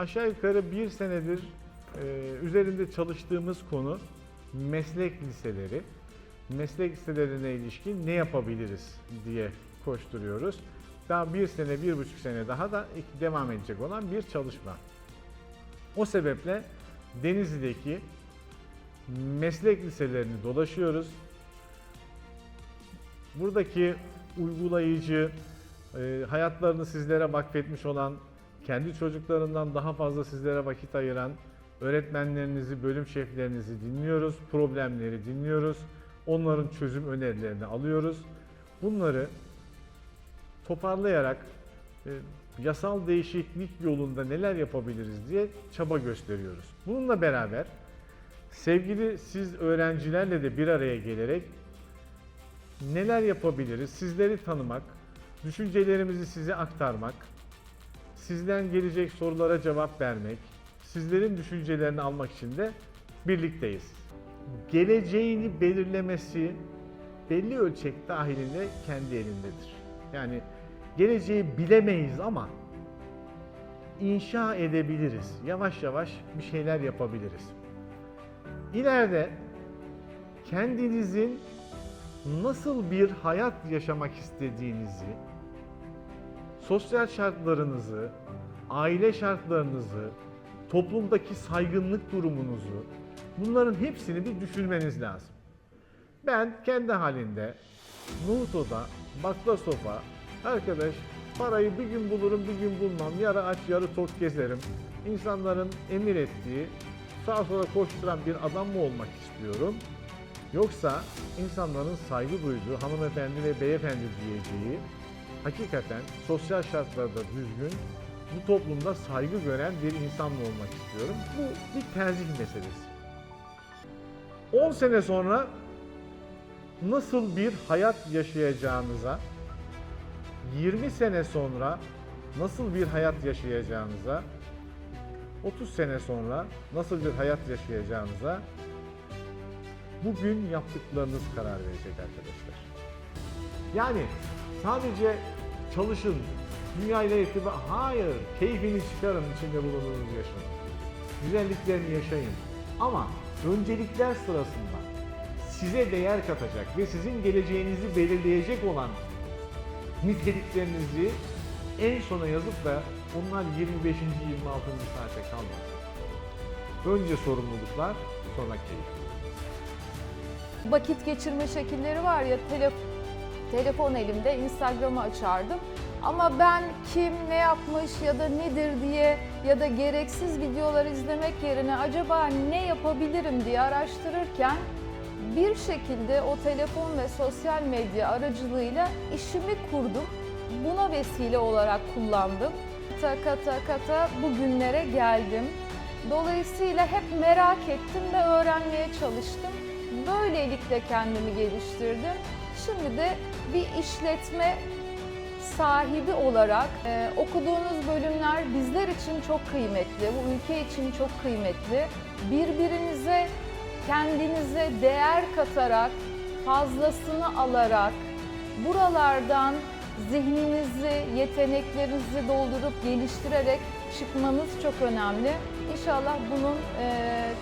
aşağı yukarı bir senedir e, üzerinde çalıştığımız konu meslek liseleri. Meslek liselerine ilişkin ne yapabiliriz diye koşturuyoruz. Daha bir sene, bir buçuk sene daha da devam edecek olan bir çalışma. O sebeple Denizli'deki meslek liselerini dolaşıyoruz. Buradaki uygulayıcı, e, hayatlarını sizlere vakfetmiş olan, kendi çocuklarından daha fazla sizlere vakit ayıran öğretmenlerinizi, bölüm şeflerinizi dinliyoruz, problemleri dinliyoruz, onların çözüm önerilerini alıyoruz. Bunları toparlayarak e, yasal değişiklik yolunda neler yapabiliriz diye çaba gösteriyoruz. Bununla beraber sevgili siz öğrencilerle de bir araya gelerek neler yapabiliriz? Sizleri tanımak, düşüncelerimizi size aktarmak, sizden gelecek sorulara cevap vermek, sizlerin düşüncelerini almak için de birlikteyiz. Geleceğini belirlemesi belli ölçek dahilinde kendi elindedir. Yani geleceği bilemeyiz ama inşa edebiliriz. Yavaş yavaş bir şeyler yapabiliriz. İleride kendinizin nasıl bir hayat yaşamak istediğinizi, sosyal şartlarınızı, aile şartlarınızı, toplumdaki saygınlık durumunuzu, bunların hepsini bir düşünmeniz lazım. Ben kendi halinde Nuto'da bakla sofa, arkadaş parayı bir gün bulurum bir gün bulmam, yarı aç yarı tok gezerim. İnsanların emir ettiği, sağa sola koşturan bir adam mı olmak istiyorum? Yoksa insanların saygı duyduğu hanımefendi ve beyefendi diyeceği, hakikaten sosyal şartlarda düzgün, bu toplumda saygı gören bir insan mı olmak istiyorum? Bu bir tercih meselesi. 10 sene sonra nasıl bir hayat yaşayacağınıza, 20 sene sonra nasıl bir hayat yaşayacağınıza, 30 sene sonra nasıl bir hayat yaşayacağınıza bugün yaptıklarınız karar verecek arkadaşlar. Yani sadece çalışın, dünyayla irtibat, hayır, keyfini çıkarın içinde bulunduğunuz yaşam. Güzelliklerini yaşayın. Ama öncelikler sırasında size değer katacak ve sizin geleceğinizi belirleyecek olan niteliklerinizi en sona yazıp da onlar 25. 26. saate kalmasın. Önce sorumluluklar, sonra keyif. vakit geçirme şekilleri var ya telef telefon elimde Instagram'ı açardım. Ama ben kim, ne yapmış ya da nedir diye ya da gereksiz videolar izlemek yerine acaba ne yapabilirim diye araştırırken bir şekilde o telefon ve sosyal medya aracılığıyla işimi kurdum. Buna vesile olarak kullandım. Kata kata kata bugünlere geldim. Dolayısıyla hep merak ettim ve öğrenmeye çalıştım. Böylelikle kendimi geliştirdim. Şimdi de bir işletme sahibi olarak e, okuduğunuz bölümler bizler için çok kıymetli, bu ülke için çok kıymetli. Birbirinize, kendinize değer katarak, fazlasını alarak, buralardan zihninizi, yeteneklerinizi doldurup geliştirerek çıkmanız çok önemli. İnşallah bunun e,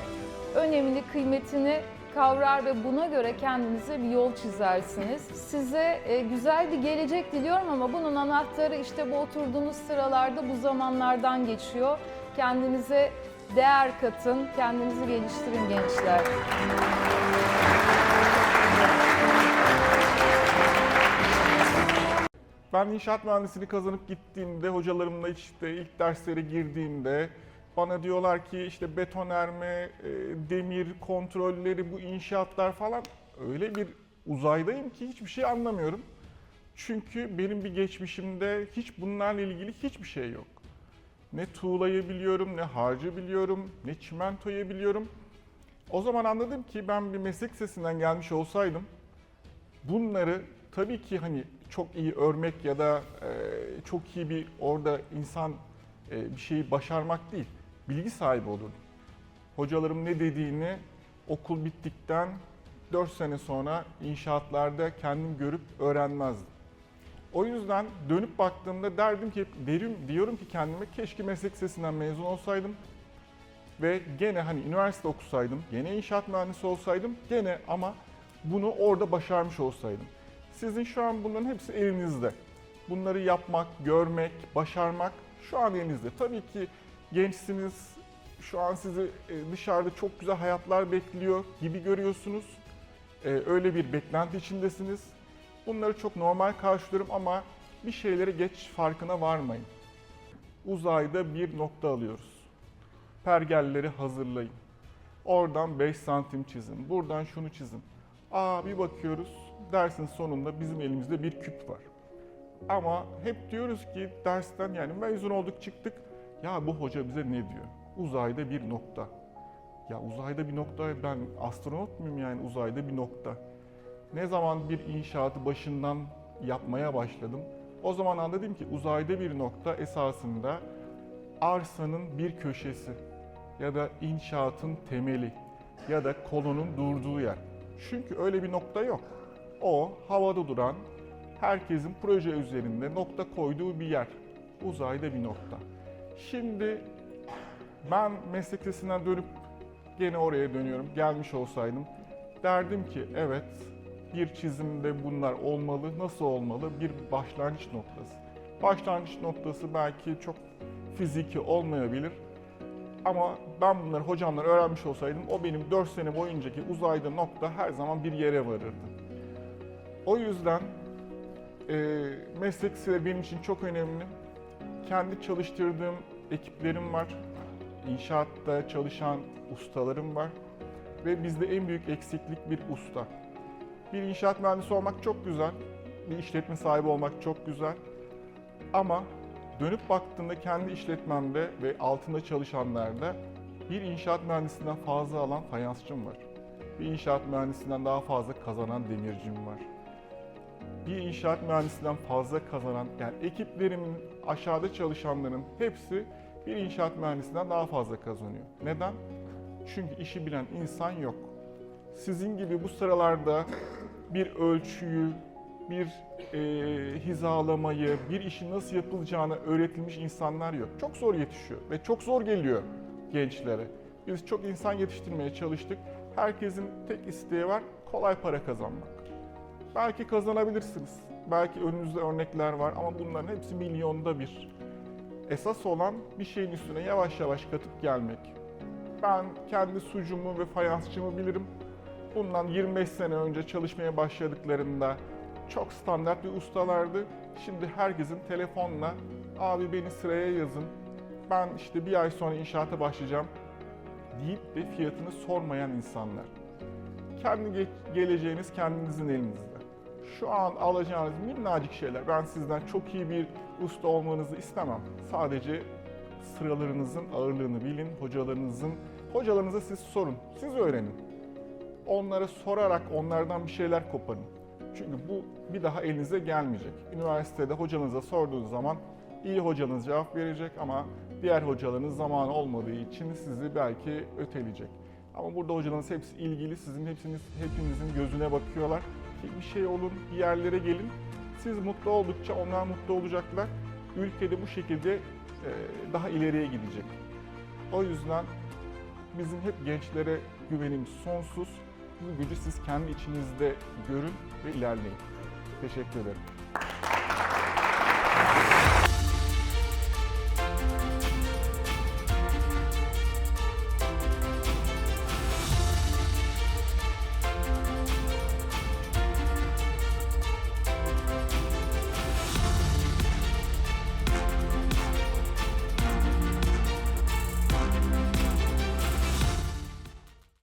önemli, kıymetini kavrar ve buna göre kendinize bir yol çizersiniz. Size e, güzel bir gelecek diliyorum ama bunun anahtarı işte bu oturduğunuz sıralarda bu zamanlardan geçiyor. Kendinize değer katın, kendinizi geliştirin gençler. Ben inşaat mühendisliğini kazanıp gittiğimde hocalarımla işte ilk derslere girdiğimde bana diyorlar ki işte betonerme, e, demir kontrolleri, bu inşaatlar falan öyle bir uzaydayım ki hiçbir şey anlamıyorum. Çünkü benim bir geçmişimde hiç bunlarla ilgili hiçbir şey yok. Ne tuğlayı biliyorum, ne harcı biliyorum, ne çimentoyu biliyorum. O zaman anladım ki ben bir meslek sesinden gelmiş olsaydım bunları tabii ki hani çok iyi örmek ya da e, çok iyi bir orada insan e, bir şeyi başarmak değil, bilgi sahibi olurdum. Hocalarım ne dediğini okul bittikten 4 sene sonra inşaatlarda kendim görüp öğrenmezdim. O yüzden dönüp baktığımda derdim ki derim diyorum ki kendime keşke meslek lisesinden mezun olsaydım ve gene hani üniversite okusaydım, gene inşaat mühendisi olsaydım, gene ama bunu orada başarmış olsaydım. Sizin şu an bunların hepsi elinizde. Bunları yapmak, görmek, başarmak şu an elinizde. Tabii ki gençsiniz, şu an sizi e, dışarıda çok güzel hayatlar bekliyor gibi görüyorsunuz. E, Öyle bir beklenti içindesiniz. Bunları çok normal karşılıyorum ama bir şeyleri geç farkına varmayın. Uzayda bir nokta alıyoruz. Pergelleri hazırlayın. Oradan 5 santim çizin. Buradan şunu çizin. Aa bir bakıyoruz dersin sonunda bizim elimizde bir küp var. Ama hep diyoruz ki dersten yani mezun olduk çıktık. Ya bu hoca bize ne diyor? Uzayda bir nokta. Ya uzayda bir nokta ben astronot muyum yani uzayda bir nokta. Ne zaman bir inşaatı başından yapmaya başladım. O zaman anladım ki uzayda bir nokta esasında arsanın bir köşesi ya da inşaatın temeli ya da kolonun durduğu yer. Çünkü öyle bir nokta yok. O havada duran, herkesin proje üzerinde nokta koyduğu bir yer. Uzayda bir nokta. Şimdi ben meslek dönüp gene oraya dönüyorum. Gelmiş olsaydım derdim ki evet bir çizimde bunlar olmalı. Nasıl olmalı? Bir başlangıç noktası. Başlangıç noktası belki çok fiziki olmayabilir. Ama ben bunları hocamdan öğrenmiş olsaydım o benim 4 sene boyuncaki uzayda nokta her zaman bir yere varırdı. O yüzden e, meslek benim için çok önemli. Kendi çalıştırdığım ekiplerim var. İnşaatta çalışan ustalarım var. Ve bizde en büyük eksiklik bir usta. Bir inşaat mühendisi olmak çok güzel. Bir işletme sahibi olmak çok güzel. Ama dönüp baktığında kendi işletmemde ve altında çalışanlarda bir inşaat mühendisinden fazla alan fayansçım var. Bir inşaat mühendisinden daha fazla kazanan demircim var. Bir inşaat mühendisinden fazla kazanan, yani ekiplerimin aşağıda çalışanların hepsi bir inşaat mühendisinden daha fazla kazanıyor. Neden? Çünkü işi bilen insan yok. Sizin gibi bu sıralarda bir ölçüyü, bir e, hizalamayı, bir işin nasıl yapılacağını öğretilmiş insanlar yok. Çok zor yetişiyor ve çok zor geliyor gençlere. Biz çok insan yetiştirmeye çalıştık. Herkesin tek isteği var, kolay para kazanmak. Belki kazanabilirsiniz. Belki önünüzde örnekler var ama bunların hepsi milyonda bir. Esas olan bir şeyin üstüne yavaş yavaş katıp gelmek. Ben kendi sucumu ve fayansçımı bilirim. Bundan 25 sene önce çalışmaya başladıklarında çok standart bir ustalardı. Şimdi herkesin telefonla abi beni sıraya yazın. Ben işte bir ay sonra inşaata başlayacağım deyip de fiyatını sormayan insanlar. Kendi ge- geleceğiniz kendinizin elinizde. Şu an alacağınız minnacık şeyler. Ben sizden çok iyi bir usta olmanızı istemem. Sadece sıralarınızın ağırlığını bilin, hocalarınızın hocalarınıza siz sorun, siz öğrenin. Onlara sorarak onlardan bir şeyler koparın. Çünkü bu bir daha elinize gelmeyecek. Üniversitede hocanıza sorduğunuz zaman iyi hocanız cevap verecek ama diğer hocalarınız zamanı olmadığı için sizi belki öteleyecek. Ama burada hocalarınız hepsi ilgili, sizin hepsiniz hepinizin gözüne bakıyorlar bir şey olun, bir yerlere gelin. Siz mutlu oldukça onlar mutlu olacaklar. Ülkede bu şekilde e, daha ileriye gidecek. O yüzden bizim hep gençlere güvenimiz sonsuz. Bu gücü siz kendi içinizde görün ve ilerleyin. Teşekkür ederim.